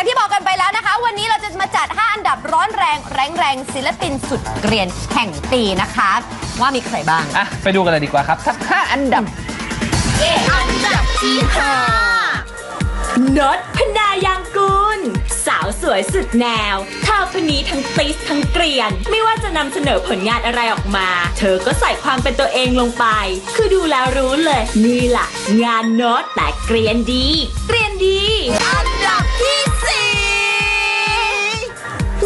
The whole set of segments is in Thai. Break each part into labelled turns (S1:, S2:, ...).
S1: อย่างที่บอกกันไปแล้วนะคะ วันนี้เราจะมาจัด 5 อันดับร้อนแรงแรงแรงศิลปินสุดเกรียนแห่งปีนะคะ ว่ามีใครบ้าง
S2: อะ ไปดูกันเลยดีกว่าครับทั้ง5อันดับ
S1: อันดับที่
S3: นดพนายางกูล สาวสวยสุดแนวเธอคนนี้ทั้งติสทั้งเกรียน ไม่ว่าจะนำเสนอผลงานอะไรออกมา เธอก็ใส่ความเป็นตัวเองลงไป คือดูแล้วรู้เลย นี่ล่ะงานโนดแต่เกรียนดี เกรียนดี
S1: อันดั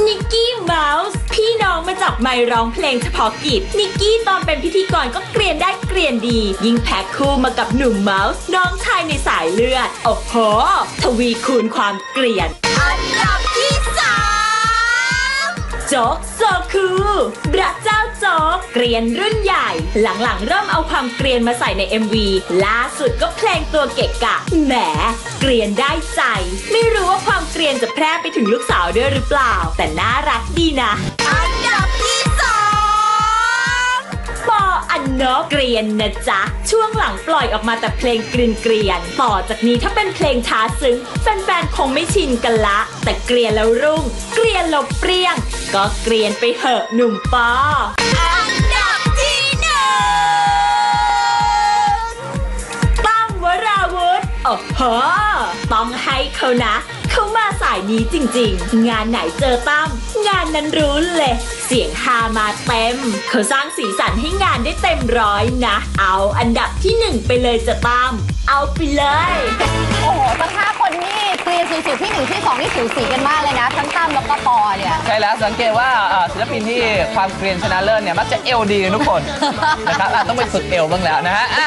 S3: นิกกี้เมาส์พี่น้องมาจับไมค์ร้องเพลงเฉพาะกิจ นิกกี้ตอนเป็นพิธีกรก็เกรียนได้เกรียนดี ยิ่งแพ็คคู่มากับหนุ่มเมาส์น้องชายในสายเลือด โอ้โห ทวีคูณความเกรียน
S1: อันดับที่สาม
S3: โจ๊กโซคูพระเจ้าโจ๊กเกรียนรุ่นใหญ่ หลังๆ เริ่มเอาความเกรียนมาใส่ใน MV ล่าสุดก็เพลงตัวเกะกะแหมเกรียนได้ใจ ไม่รู้ว่า รียนจะแพร่ไปถึงลูกสาวด้วยหรือเปล่า แต่น่ารักดีนะ
S1: อันดับที่สอง
S3: ปออันนบเกรียนนะจ๊ะ ช่วงหลังปล่อยออกมาแต่เพลงกรีนเกรียน ต่อจากนี้ถ้าเป็นเพลงช้าซึ้งแฟนๆคงไม่ชินกันละ แต่เกรียนแล้วรุ่ง เกรียนแลบเปรี้ยง ก็เกรียนไปเหอะหนุ่มปอ
S1: อันดับที่หนึ่ง
S3: ตั้งวราวุธโอ้โหต้องให้เขานะ เขามาสายนี้จริงๆ งานไหนเจอตั้มงานนั้นรู้เลย เสียงฮามาเต็ม เขาสร้างสีสันให้งานได้เต็มร้อยนะ เอาอันดับที่หนึ่งไปเลยจะตั้มเอาไปเลย
S1: โอ้โหทั้งห้าคนนี่เกรียนสุดๆที่หนึ่งที่สองนี่สูสีกันมากเลยนะ ทั้งตั้มแล้วก็ปอเนี่ย
S2: ใช่แล้วสังเกตว่าเอ่อศิลปินที่ความเกรียนชนะเลิศเนี่ยมักจะเอวดีกันทุกคนนะครับอะต้องไปฝึกเอวบ้างแล้วนะฮะอะ